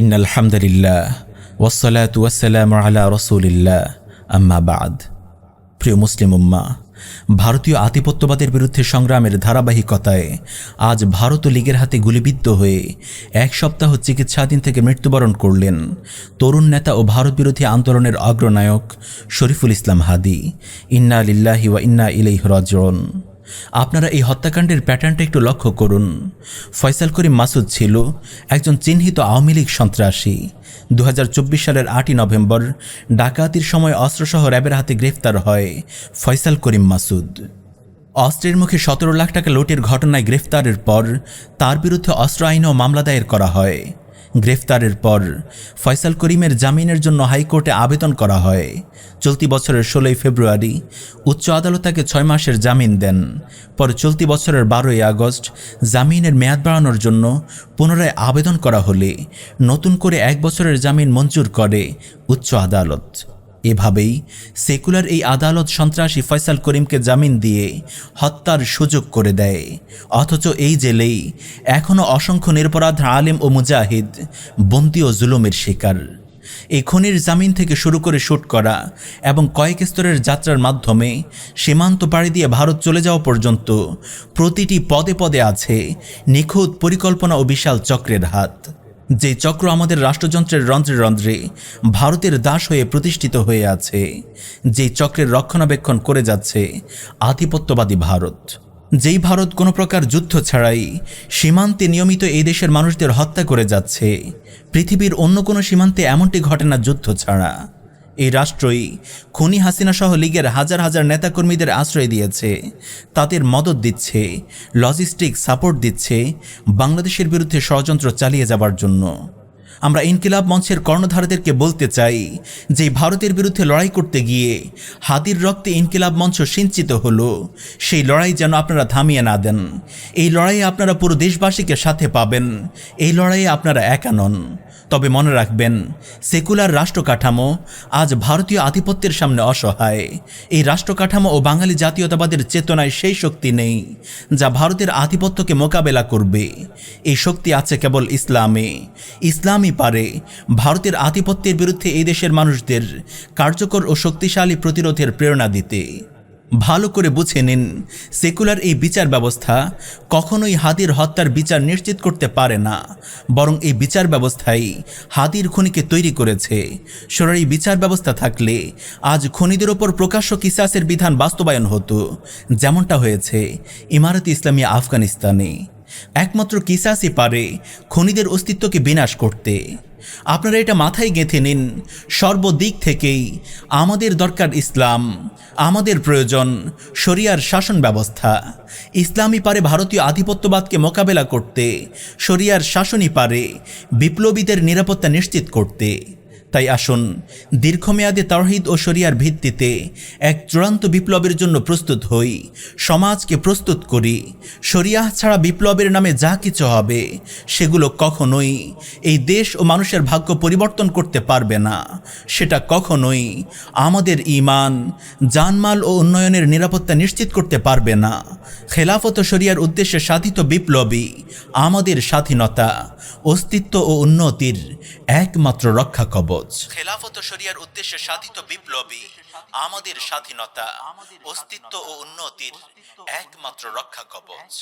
In আলহামদুলিল্লাহ ওয়াসালাত ওয়াসালাম আলা রসুলিল্লাহ, আম্মা বাদ। প্রিয় মুসলিম উম্মা, ভারতীয় আধিপত্যবাদের বিরুদ্ধে সংগ্রামের ধারাবাহিকতায় আজ ভারত লীগের হাতে গুলিবিদ্ধ হয়ে এক সপ্তাহ চিকিৎসাধীন থেকে মৃত্যুবরণ করলেন তরুণ নেতা ও ভারত বিরোধী আন্দোলনের অগ্রনায়ক শরীফুল ইসলাম হাদি। ইন্না লিল্লাহি ওয়া ইন্না ইলাইহি রাজিউন। আপনারা এই হত্যাকাণ্ডের প্যাটার্নটা একটু লক্ষ্য করুন। ফয়সাল করিম মাসুদ ছিল একজন চিহ্নিত আওয়ামী লীগ সন্ত্রাসী। দু হাজার চব্বিশ সালের আটই নভেম্বর ডাকাতির সময় অস্ত্রসহ র্যাবের হাতে গ্রেফতার হয় ফয়সাল করিম মাসুদ। অস্ত্রের মুখে সতেরো লাখ টাকা লোটের ঘটনায় গ্রেফতারের পর তার বিরুদ্ধে অস্ত্র আইনেও মামলা দায়ের করা হয়। গ্রেফতারের পর ফয়সাল করিমের জামিনের জন্য হাইকোর্টে আবেদন করা হয়। চলতি বছরের ষোলোই ফেব্রুয়ারি উচ্চ আদালত তাকে ছয় মাসের জামিন দেন। পরে চলতি বছরের বারোই আগস্ট জামিনের মেয়াদ বাড়ানোর জন্য পুনরায় আবেদন করা হলে নতুন করে এক বছরের জামিন মঞ্জুর করে উচ্চ আদালত। এভাবেই সেকুলার এই আদালত সন্ত্রাসী ফয়সাল করিমকে জামিন দিয়ে হত্যার সুযোগ করে দেয়। অথচ এই জেলেই এখনও অসংখ্য নিরপরাধ আলেম ও মুজাহিদ বন্দি ও জুলুমের শিকার। এই খনির জামিন থেকে শুরু করে শ্যুট করা এবং কয়েক স্তরের যাত্রার মাধ্যমে সীমান্ত পাড়ি দিয়ে ভারত চলে যাওয়া পর্যন্ত প্রতিটি পদে পদে আছে নিখুঁত পরিকল্পনা ও বিশাল চক্রের হাত। যে চক্র আমাদের রাষ্ট্রযন্ত্রের রন্ধ্রে রন্ধ্রে ভারতের দাস হয়ে প্রতিষ্ঠিত হয়ে আছে, যে চক্রের রক্ষণাবেক্ষণ করে যাচ্ছে আধিপত্যবাদী ভারত। যেই ভারত কোনো প্রকার যুদ্ধ ছাড়াই সীমান্তে নিয়মিত এই দেশের মানুষদের হত্যা করে যাচ্ছে, পৃথিবীর অন্য কোনো সীমান্তে এমনটি ঘটে না যুদ্ধ ছাড়া। এই রাষ্ট্রই খুনি হাসিনা সহ লীগের হাজার হাজার নেতাকর্মীদের আশ্রয় দিয়েছে। তাদের মদত দিচ্ছে লজিস্টিক সাপোর্ট দিচ্ছে, বাংলাদেশের বিরুদ্ধে ষড়যন্ত্র চালিয়ে যাবার জন্য। আমরা ইনকিলাব মঞ্চের কর্ণধারদেরকে বলতে চাই যে ভারতের বিরুদ্ধে লড়াই করতে গিয়ে হাতির রক্তে ইনকিলাব মঞ্চ সিঞ্চিত হলো। সেই লড়াই যেন আপনারা থামিয়ে না দেন। এই লড়াইয়ে আপনারা পুরো দেশবাসীকে সাথে পাবেন। এই লড়াইয়ে আপনারা একা নন। তবে মনে রাখবেন, সেকুলার রাষ্ট্র কাঠামো আজ ভারতীয় আধিপত্যের সামনে অসহায়। এই রাষ্ট্র কাঠামো ও বাঙালি জাতীয়তাবাদের চেতনায় সেই শক্তি নেই যা ভারতের আধিপত্যকে মোকাবেলা করবে। এই শক্তি আছে কেবল ইসলামে ইসলামই পারে। ভারতের আধিপত্যের বিরুদ্ধে এই দেশের মানুষদের কার্যকর ও শক্তিশালী প্রতিরোধের প্রেরণা দিতে। ভালো করে বুঝে নিন, সেকুলার এই বিচার ব্যবস্থা কখনোই হাদির হত্যার বিচার নিশ্চিত করতে পারে না। বরং এই বিচার ব্যবস্থাই হাদির খনিকে তৈরি করেছে। সরাই বিচার ব্যবস্থা থাকলে আজ খনিদের ওপর প্রকাশ্য কিসাসের বিধান বাস্তবায়ন হতো, যেমনটা হয়েছে ইমারত ইসলামী আফগানিস্তানে। একমাত্র কিসাসই পারে খনিদের অস্তিত্বকে বিনাশ করতে। আপনারা এটা মাথায় গেঁথে নিন, সর্বদিক থেকেই আমাদের দরকার ইসলাম, আমাদের প্রয়োজন শরিয়ার শাসন ব্যবস্থা। ইসলামই পারে ভারতীয় আধিপত্যবাদকে মোকাবেলা করতে, শরিয়ার শাসনই পারে বিপ্লবীদের নিরাপত্তা নিশ্চিত করতে। তাই আসুন, দীর্ঘমেয়াদে তাওহিদ ও শরিয়ার ভিত্তিতে এক চূড়ান্ত বিপ্লবের জন্য প্রস্তুত হই, সমাজকে প্রস্তুত করি। শরিয়াহ ছাড়া বিপ্লবের নামে যা কিছু হবে, সেগুলো কখনোই এই দেশ ও মানুষের ভাগ্য পরিবর্তন করতে পারবে না। সেটা কখনোই আমাদের ইমান জানমাল ও উন্নয়নের নিরাপত্তা নিশ্চিত করতে পারবে না। খেলাফত শরিয়ার উদ্দেশ্যে সাধিত বিপ্লবী আমাদের স্বাধীনতা, অস্তিত্ব ও উন্নতির একমাত্র রক্ষা কবচ। খেলাফত। শরিয়ার উদ্দেশ্যে সাধিত বিপ্লবী আমাদের স্বাধীনতা অস্তিত্ব ও উন্নতির একমাত্র রক্ষা কবচ।